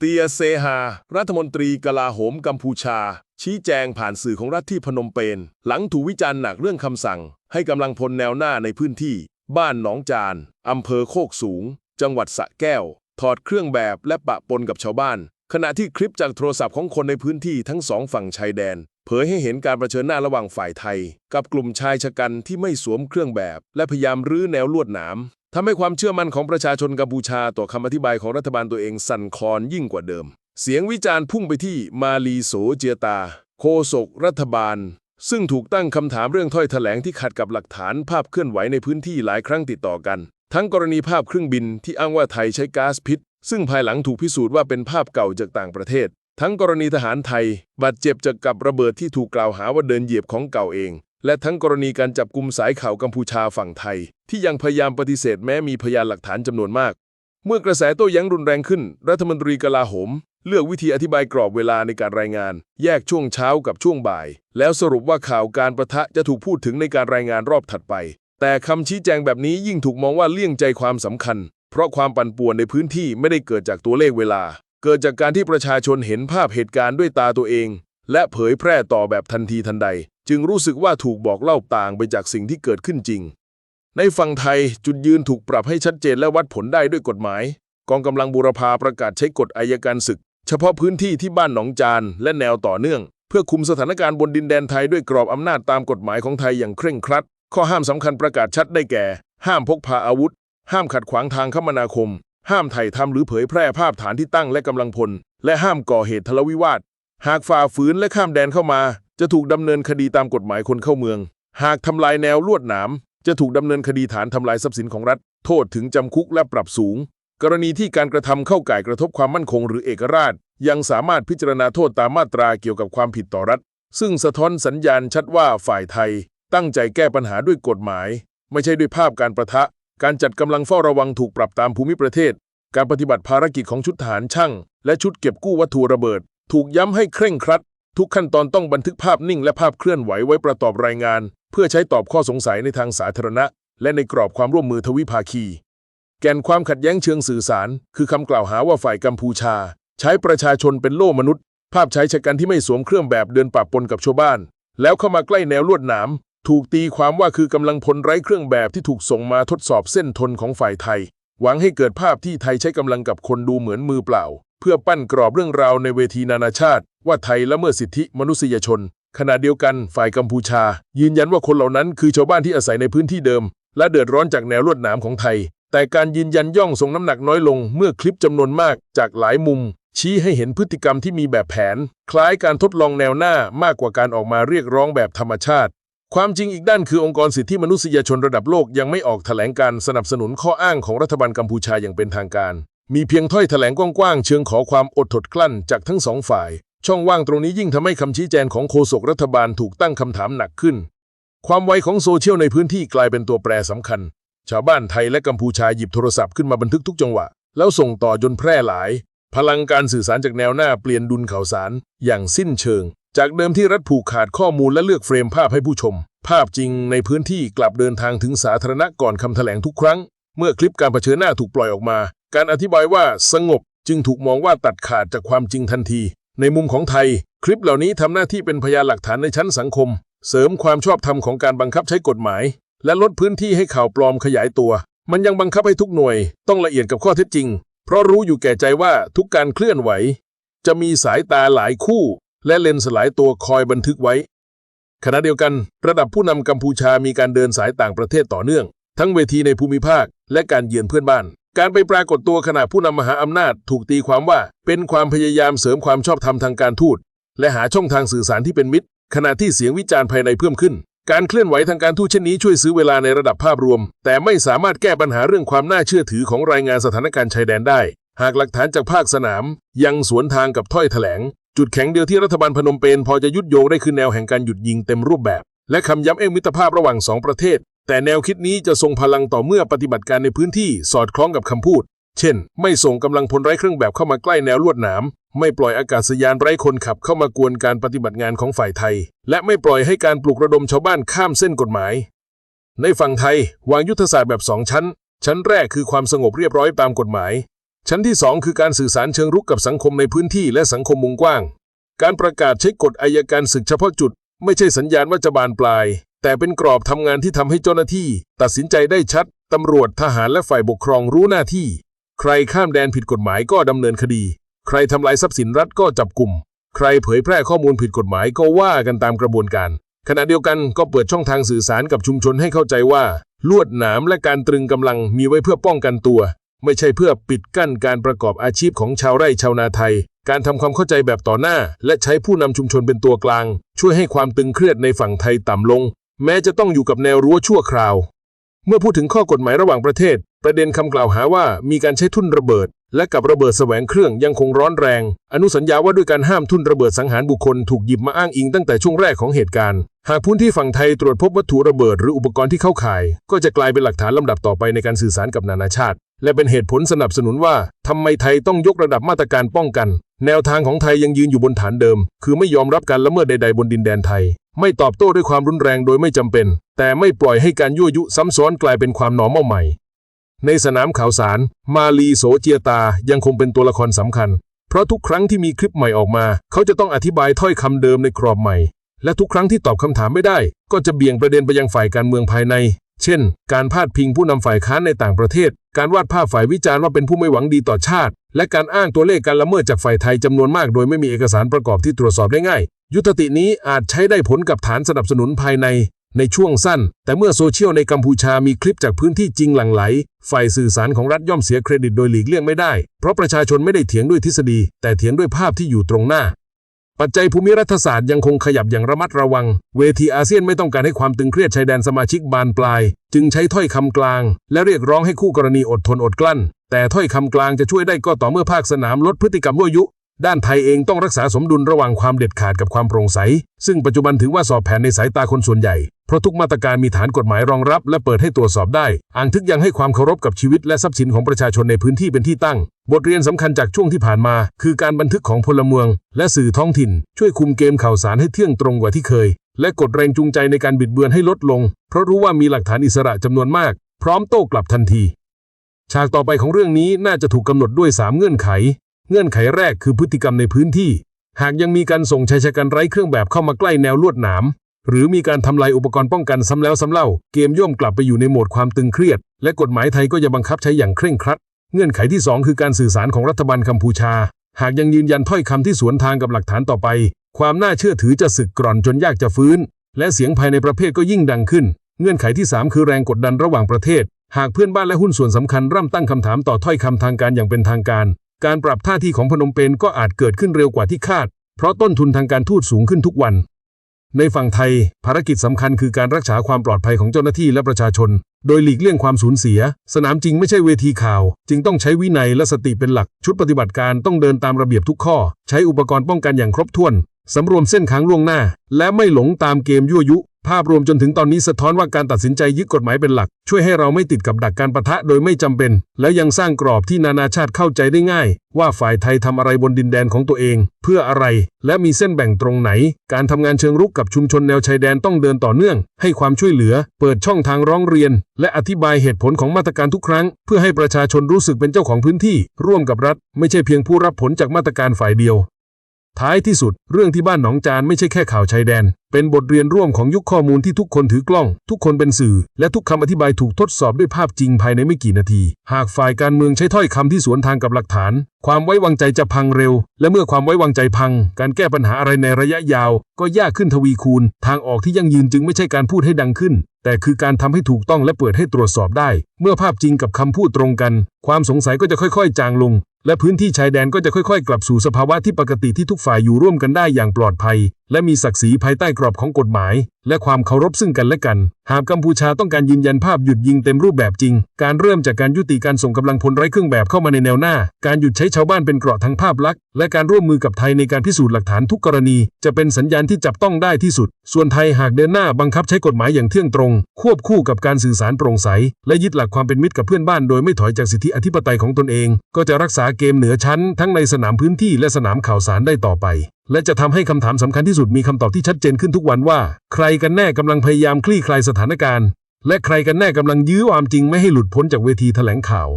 เตียเซฮา รัฐมนตรีกลาโหมกัมพูชา ชี้แจงผ่านสื่อของรัฐที่พนมเปญหลังถูกวิจารณ์หนักเรื่องคำสั่ง ให้กำลังพลแนวหน้าในพื้นที่ บ้านหนองจานอำเภอโคกสูง จังหวัดสะแก้ว ถอดเครื่องแบบและปะปนกับชาวบ้าน ขณะที่คลิปจากโทรศัพท์ของคนในพื้นที่ทั้งสองฝั่งชายแดน เผยให้เห็นการประชิญหน้าระหว่างฝ่ายไทย กับกลุ่มชายชะกันที่ไม่สวมเครื่องแบบ และพยายามรื้อแนวลวดหนาม ทำให้ความเชื่อมั่นของประชาชนกัมพูชาต่อคำอธิบายของรัฐบาลตัวเองสั่นคลอนยิ่งกว่าเดิม เสียงวิจารณ์พุ่งไปที่มาลีโสเจียตาโฆษกรัฐบาล ซึ่งถูกตั้งคำถามเรื่องถ้อยแถลงที่ขัดกับหลักฐานภาพเคลื่อนไหวในพื้นที่หลายครั้งติดต่อกัน ทั้งกรณีภาพเครื่องบินที่อ้างว่าไทยใช้ก๊าซพิษ ซึ่งภายหลังถูกพิสูจน์ว่าเป็นภาพเก่าจากต่างประเทศ ทั้งกรณีทหารไทยบาดเจ็บจากกับระเบิดที่ถูกกล่าวหาว่าเดินเหยียบของเก่าเอง และทั้งกรณีการจับกลุ่มสายข่าวกัมพูชาฝั่งไทย ที่ยังพยายามปฏิเสธแม้มีพยานหลักฐานจำนวนมาก เมื่อกระแสโต้แย้งรุนแรงขึ้น รัฐมนตรีกลาโหม เลือกวิธีอธิบายกรอบเวลาในการรายงาน แยกช่วงเช้ากับช่วงบ่าย แล้วสรุปว่าข่าวการประทะจะถูกพูดถึงในการรายงานรอบถัดไป แต่คำชี้แจงแบบนี้ยิ่งถูกมองว่าเลี่ยงใจความสำคัญ เพราะความปั่นป่วนในพื้นที่ไม่ได้เกิดจากตัวเลขเวลา เกิดจากการที่ประชาชนเห็นภาพเหตุการณ์ด้วยตาตัวเอง และเผยแพร่ต่อแบบทันทีทันใด จึงรู้สึกว่าถูกบอกเล่าต่างไปจากสิ่งที่เกิดขึ้นจริง ในฝั่งไทยจุดยืนถูกปรับให้ชัดเจนและวัดผลได้ด้วยกฎหมาย กองกำลังบูรพาประกาศใช้กฎอายการศึก เฉพาะพื้นที่ที่บ้านหนองจานและแนวต่อเนื่อง เพื่อคุมสถานการณ์บนดินแดนไทยด้วยกรอบอำนาจตามกฎหมายของไทยอย่างเคร่งครัด ข้อห้ามสำคัญประกาศชัดได้แก่ ห้ามพกพาอาวุธ ห้ามขัดขวางทางคมนาคม ห้ามถ่ายทำหรือเผยแพร่ภาพฐานที่ตั้งและกำลังพล และห้ามก่อเหตุทะเลาะวิวาท หากฝ่าฝืนและข้ามแดนเข้ามา จะถูกดำเนินคดีตามกฎหมายคนเข้าเมือง หากทำลายแนวลวดหนาม จะถูกดำเนินคดีฐานทำลายทรัพย์สินของรัฐ โทษถึงจำคุกและปรับสูง กรณีที่การกระทำเข้าก่ายกระทบความมั่นคงหรือเอกราช ยังสามารถพิจารณาโทษตามมาตราเกี่ยวกับความผิดต่อรัฐ ซึ่งสะท้อนสัญญาณชัดว่าฝ่ายไทย ตั้งใจแก้ปัญหาด้วยกฎหมาย ไม่ใช่ด้วยภาพการประทะ การจัดกำลังเฝ้าระวังถูกปรับตามภูมิประเทศ การปฏิบัติภารกิจของชุดทหารช่าง และชุดเก็บกู้วัตถุระเบิด ถูกย้ำให้เคร่งครัด ทุกขั้นตอนต้องบันทึกภาพนิ่งและภาพเคลื่อนไหวไว้ประกอบรายงาน เพื่อใช้ตอบข้อสงสัยในทางสาธารณะ และในกรอบความร่วมมือทวิภาคี แก่นความขัดแย้งเชิงสื่อสาร คือคำกล่าวหาว่าฝ่ายกัมพูชา ใช้ประชาชนเป็นโล่มนุษย์ ภาพใช้ชะกันที่ไม่สวมเครื่องแบบเดินปะปนกับชาวบ้าน แล้วเข้ามาใกล้แนวลวดหนามถูกตีความว่าคือกำลังพลไร้เครื่องแบบที่ถูกส่งมาทดสอบเส้นทนของฝ่ายไทย หวังให้เกิดภาพที่ไทยใช้กำลังกับคนดูเหมือนมือเปล่า เพื่อปั้นกรอบเรื่องราวในเวทีนานาชาติ ว่าไทยละเมิดสิทธิมนุษยชน ขณะเดียวกันฝ่ายกัมพูชา ยืนยันว่าคนเหล่านั้นคือชาวบ้านที่อาศัยในพื้นที่เดิม และเดือดร้อนจากแนวลวดหนามของไทย แต่การยืนยันย่องทรงน้ำหนักน้อยลงเมื่อคลิปจำนวนมากจากหลายมุม ชี้ให้เห็นพฤติกรรมที่มีแบบแผน คล้ายการทดลองแนวหน้ามากกว่าการออกมาเรียกร้องแบบธรรมชาติ ความจริงอีกด้านคือองค์กรสิทธิมนุษยชนระดับโลกยังไม่ออกแถลงการสนับสนุนข้ออ้างของรัฐบาลกัมพูชาอย่างเป็นทางการ มีเพียงถ้อยแถลงกว้างๆเชิงขอความอดทนกลั้นจากทั้งสองฝ่าย ช่องว่างตรงนี้ยิ่งทำให้คำชี้แจงของโฆษกรัฐบาลถูกตั้งคำถามหนักขึ้น ความไวของโซเชียลในพื้นที่กลายเป็นตัวแปรสำคัญ ชาวบ้านไทยและกัมพูชาหยิบโทรศัพท์ขึ้นมาบันทึกทุกจังหวะ แล้วส่งต่อจนแพร่หลาย พลังการสื่อสารจากแนวหน้าเปลี่ยนดุลข่าวสารอย่างสิ้นเชิง จากเดิมที่รัฐผูกขาดข้อมูลและเลือกเฟรมภาพให้ผู้ชม ภาพจริงในพื้นที่กลับเดินทางถึงสาธารณะก่อนคำแถลงทุกครั้ง เมื่อคลิปการเผชิญหน้าถูกปล่อยออกมา การอธิบายว่าสงบจึงถูกมองว่าตัดขาดจากความจริงทันที ในมุมของไทย คลิปเหล่านี้ทำหน้าที่เป็นพยานหลักฐานในชั้นสังคม เสริมความชอบธรรมของการบังคับใช้กฎหมาย และลดพื้นที่ให้ข่าวปลอมขยายตัว มันยังบังคับให้ทุกหน่วย ต้องละเอียดกับข้อเท็จจริง เพราะรู้อยู่แก่ใจว่าทุกการเคลื่อนไหว จะมีสายตาหลายคู่ และเลนส์หลายตัวคอยบันทึกไว้ ขณะเดียวกัน ระดับผู้นำกัมพูชามีการเดินสายต่างประเทศต่อเนื่อง ทั้งเวทีในภูมิภาค และการเยือนเพื่อนบ้าน การไปปรากฏตัวขณะผู้นำมหาอำนาจถูกตีความว่าเป็นความพยายามเสริมความชอบธรรมทางการทูต และหาช่องทางสื่อสารที่เป็นมิตร ขณะที่เสียงวิจารณ์ภายในเพิ่มขึ้น การเคลื่อนไหวทางการทูตเช่นนี้ช่วยซื้อเวลาในระดับภาพรวม แต่ไม่สามารถแก้ปัญหาเรื่องความน่าเชื่อถือของรายงานสถานการณ์ชายแดนได้ หากหลักฐานจากภาคสนาม ยังสวนทางกับถ้อยแถลง จุดแข็งเดียวที่รัฐบาลพนมเปญพอจะยุดโยงได้คือแนวแห่งการหยุดยิงเต็มรูปแบบ และคำย้ำเอ้งมิตรภาพระหว่างสองประเทศ แต่แนวคิดนี้จะทรงพลังต่อเมื่อปฏิบัติการในพื้นที่สอดคล้องกับคำพูด เช่น ไม่ส่งกำลังพลไร้เครื่องแบบเข้ามาใกล้แนวลวดหนามไม่ปล่อยอากาศยานไร้คนขับเข้ามากวนการปฏิบัติงานของฝ่ายไทย และไม่ปล่อยให้การปลุกระดมชาวบ้านข้ามเส้นกฎหมาย ในฝั่งไทย วางยุทธศาสตร์แบบสองชั้น ชั้นแรกคือความสงบเรียบร้อยตามกฎหมาย ชั้นที่ 2 คือการสื่อสารเชิงรุกกับสังคมในพื้นที่และสังคมมุงกว้าง การประกาศใช้กฎอายการศึกเฉพาะจุด ไม่ใช่สัญญาณว่าจะบานปลาย แต่เป็นกรอบทำงานที่ทำให้เจ้าหน้าที่ ตัดสินใจได้ชัดตำรวจทหารและฝ่ายปกครองรู้หน้าที่ ใครข้ามแดนผิดกฎหมายก็ดำเนินคดี ใครทำลายทรัพย์สินรัฐก็จับกลุ่ม ใครเผยแพร่ข้อมูลผิดกฎหมายก็ว่ากันตามกระบวนการ ขณะเดียวกันก็เปิดช่องทางสื่อสารกับชุมชนให้เข้าใจว่า ลวดหนามและการตรึงกำลังมีไว้เพื่อป้องกันตัว ไม่ใช่เพื่อปิดกั้นการประกอบอาชีพของชาวไร่ชาวนาไทย การทำความเข้าใจแบบต่อหน้า และใช้ผู้นำชุมชนเป็นตัวกลาง ช่วยให้ความตึงเครียดในฝั่งไทยต่ำลง แม้จะต้องอยู่กับแนวรั้วชั่วคราว เมื่อพูดถึงข้อกฎหมายระหว่างประเทศ ประเด็นคำกล่าวหาว่ามีการใช้ทุ่นระเบิด และกับระเบิดแสวงเครื่องยังคงร้อนแรง อนุสัญญาว่าด้วยการห้ามทุ่นระเบิดสังหารบุคคลถูกหยิบมาอ้างอิงตั้งแต่ช่วงแรกของเหตุการณ์ หากพื้นที่ฝั่งไทยตรวจพบวัตถุระเบิดหรืออุปกรณ์ที่เข้าข่าย ก็จะกลายเป็นหลักฐานลำดับต่อไปในการสื่อสารกับนานาชาติ และเป็นเหตุผลสนับสนุนว่าทำไมไทยต้องยกระดับมาตรการป้องกัน แนวทางของไทยยังยืนอยู่บนฐานเดิม คือไม่ยอมรับการละเมิดใด ๆ บนดินแดนไทย ไม่ตอบโต้ด้วยความรุนแรงโดยไม่จำเป็น แต่ไม่ปล่อยให้การยั่วยุซ้ำซ้อนกลายเป็นความหนอมเอาใหม่ ในสนามข่าวสาร มาลีโสเจียตายังคงเป็นตัวละครสำคัญ เพราะทุกครั้งที่มีคลิปใหม่ออกมา เขาจะต้องอธิบายถ้อยคำเดิมในกรอบใหม่ และทุกครั้งที่ตอบคำถามไม่ได้ ก็จะเบี่ยงประเด็นไปยังฝ่ายการเมืองภายใน เช่น การพาดพิงผู้นำฝ่ายค้านในต่างประเทศ การวาดภาพฝ่ายวิจารณ์ว่าเป็นผู้ไม่หวังดีต่อชาติ และการอ้างตัวเลขการละเมิดจากฝ่ายไทยจำนวนมากโดยไม่มีเอกสารประกอบที่ตรวจสอบได้ง่าย ยุทธตินี้อาจใช้ได้ผลกับฐานสนับสนุนภายใน ในช่วงสั้น แต่เมื่อโซเชียลในกัมพูชามีคลิปจากพื้นที่จริงหลั่งไหล ฝ่ายสื่อสารของรัฐย่อมเสียเครดิตโดยหลีกเลี่ยงไม่ได้ เพราะประชาชนไม่ได้เถียงด้วยทฤษฎี แต่เถียงด้วยภาพที่อยู่ตรงหน้า ปัจจัยภูมิรัฐศาสตร์ยังคงขยับอย่างระมัดระวัง เวทีอาเซียนไม่ต้องการให้ความตึงเครียดชายแดนสมาชิกบานปลาย จึงใช้ถ้อยคำกลาง และเรียกร้องให้คู่กรณีอดทนอดกลั้น แต่ถ้อยคำกลางจะช่วยได้ก็ต่อเมื่อภาคสนามลดพฤติกรรมยั่วยุ ด้านไทยเองต้องรักษาสมดุลระหว่างความเด็ดขาดกับความโปร่งใส ซึ่งปัจจุบันถือว่าสอบแผนในสายตาคนส่วนใหญ่ เพราะทุกมาตรการมีฐานกฎหมายรองรับและเปิดให้ตรวจสอบได้ อ่างทึกยังให้ความเคารพกับชีวิตและทรัพย์สินของประชาชนในพื้นที่เป็นที่ตั้ง บทเรียนสำคัญจากช่วงที่ผ่านมา คือการบันทึกของพลเมือง และสื่อท้องถิ่น ช่วยคุมเกมข่าวสารให้เที่ยงตรงกว่าที่เคย และกดแรงจูงใจในการบิดเบือนให้ลดลง เพราะรู้ว่ามีหลักฐานอิสระจำนวนมาก พร้อมโต้กลับทันที ฉากต่อไปของเรื่องนี้น่าจะถูกกำหนดด้วย 3 เงื่อนไข เงื่อนไขแรกคือพฤติกรรมในพื้นที่ หากยังมีการส่งชายชะกันไร้เครื่องแบบเข้ามาใกล้แนวลวดหนามหรือมีการทำลายอุปกรณ์ป้องกันซ้ำแล้วซ้ำเล่า เกมย่อมกลับไปอยู่ในโหมดความตึงเครียด และกฎหมายไทยก็จะบังคับใช้อย่างเคร่งครัด เงื่อนไขที่ 2 คือการสื่อสารของรัฐบาลกัมพูชา หากยังยืนยันถ้อยคำที่สวนทางกับหลักฐานต่อไป ความน่าเชื่อถือจะสึกกร่อนจนยากจะฟื้น และเสียงภายในประเทศก็ยิ่งดังขึ้น เงื่อนไขที่ 3 คือแรงกดดันระหว่างประเทศ หากเพื่อนบ้านและหุ้นส่วนสำคัญร่ำตั้งคำถามต่อถ้อยคำทางการอย่างเป็นทางการ การปรับท่าทีของพนมเปญก็อาจเกิดขึ้นเร็วกว่าที่คาด เพราะต้นทุนทางการทูตสูงขึ้นทุกวัน ในฝั่งไทย ภารกิจสำคัญคือการรักษาความปลอดภัยของเจ้าหน้าที่และประชาชน โดยหลีกเลี่ยงความสูญเสีย สนามจริงไม่ใช่เวทีข่าว จึงต้องใช้วินัยและสติเป็นหลัก ชุดปฏิบัติการต้องเดินตามระเบียบทุกข้อ ใช้อุปกรณ์ป้องกันอย่างครบถ้วนสำรวมเส้นทางล่วงหน้า และไม่หลงตามเกมยั่วยุ ภาพรวมจนถึงตอนนี้สะท้อนว่าการตัดสินใจยึดกฎหมายเป็นหลัก ช่วยให้เราไม่ติดกับดักการประทะโดยไม่จำเป็น แล้วยังสร้างกรอบที่นานาชาติเข้าใจได้ง่าย ว่าฝ่ายไทยทำอะไรบนดินแดนของตัวเอง เพื่ออะไร และมีเส้นแบ่งตรงไหน การทำงานเชิงรุกกับชุมชนแนวชายแดนต้องเดินต่อเนื่อง ให้ความช่วยเหลือ เปิดช่องทางร้องเรียน และอธิบายเหตุผลของมาตรการทุกครั้ง เพื่อให้ประชาชนรู้สึกเป็นเจ้าของพื้นที่ ร่วมกับรัฐ ไม่ใช่เพียงผู้รับผลจากมาตรการฝ่ายเดียว ท้ายที่สุด เรื่องที่บ้านหนองจานไม่ใช่แค่ข่าวชายแดน เป็นบทเรียนร่วมของยุคข้อมูลที่ทุกคนถือกล้อง ทุกคนเป็นสื่อ และทุกคำอธิบายถูกทดสอบด้วยภาพจริงภายในไม่กี่นาที หากฝ่ายการเมืองใช้ถ้อยคำที่สวนทางกับหลักฐาน ความไว้วางใจจะพังเร็ว และเมื่อความไว้วางใจพัง การแก้ปัญหาอะไรในระยะยาว ก็ยากขึ้นทวีคูณ ทางออกที่ยั่งยืนจึงไม่ใช่การพูดให้ดังขึ้น แต่คือการทำให้ถูกต้องและเปิดให้ตรวจสอบได้ เมื่อภาพจริงกับคำพูดตรงกัน ความสงสัยก็จะค่อยๆ จางลง และพื้นที่ชายแดนก็จะค่อยๆ กลับสู่สภาวะที่ปกติที่ทุกฝ่ายอยู่ร่วมกันได้อย่างปลอดภัย และมีศักดิ์ศรีภายใต้กรอบของกฎหมาย และความเคารพซึ่งกันและกัน หากกัมพูชาต้องการยืนยันภาพหยุดยิงเต็มรูปแบบจริง การเริ่มจากการยุติการส่งกำลังพลไร้เครื่องแบบเข้ามาในแนวหน้า การหยุดใช้ชาวบ้านเป็นเกราะทางภาพลักษณ์ และการร่วมมือกับไทยในการพิสูจน์หลักฐานทุกกรณี จะเป็นสัญญาณที่จับต้องได้ที่สุด ส่วนไทยหากเดินหน้าบังคับใช้กฎหมายอย่างเที่ยงตรง ควบคู่กับการสื่อสารโปร่งใส และยึดหลักความเป็นมิตรกับเพื่อนบ้านโดยไม่ถอยจากสิทธิอธิปไตยของตนเอง ก็จะรักษาเกมเหนือชั้นทั้งในสนามพื้นที่และสนามข่าวสารได้ต่อไป และจะทำให้คำถามสำคัญที่สุดมีคำตอบที่ชัดเจนขึ้นทุกวันว่า ใครกันแน่กำลังพยายามคลี่คลายสถานการณ์ และใครกันแน่กำลังยื้อความจริงไม่ให้หลุดพ้นจากเวทีแถลงข่าว